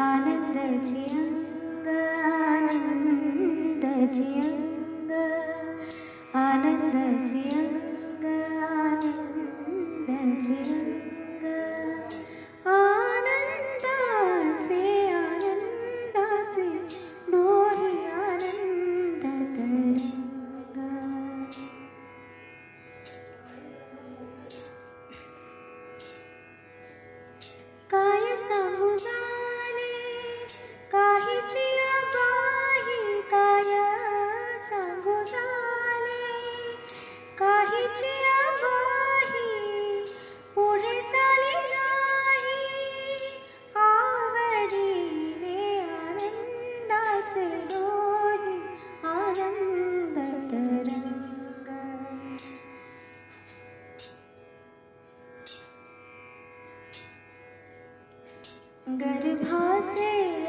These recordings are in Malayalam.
आनन्द जियङ्ग आनन्द जियङ्ग गर्भाचे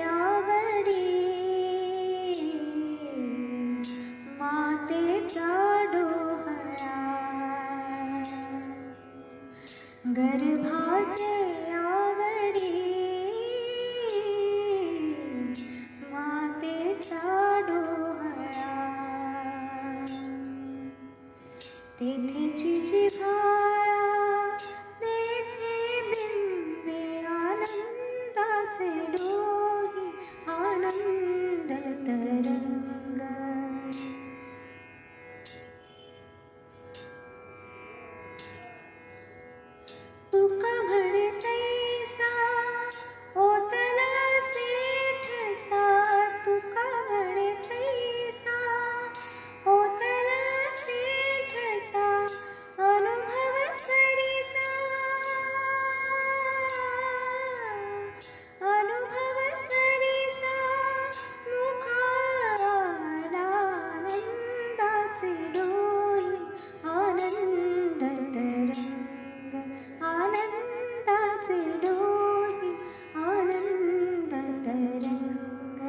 ചുടോഹി ആനന്ദ തരംഗ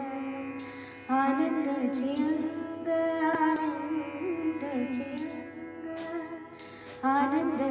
ആനന്ദ ചിരംഗ ആനന്ദ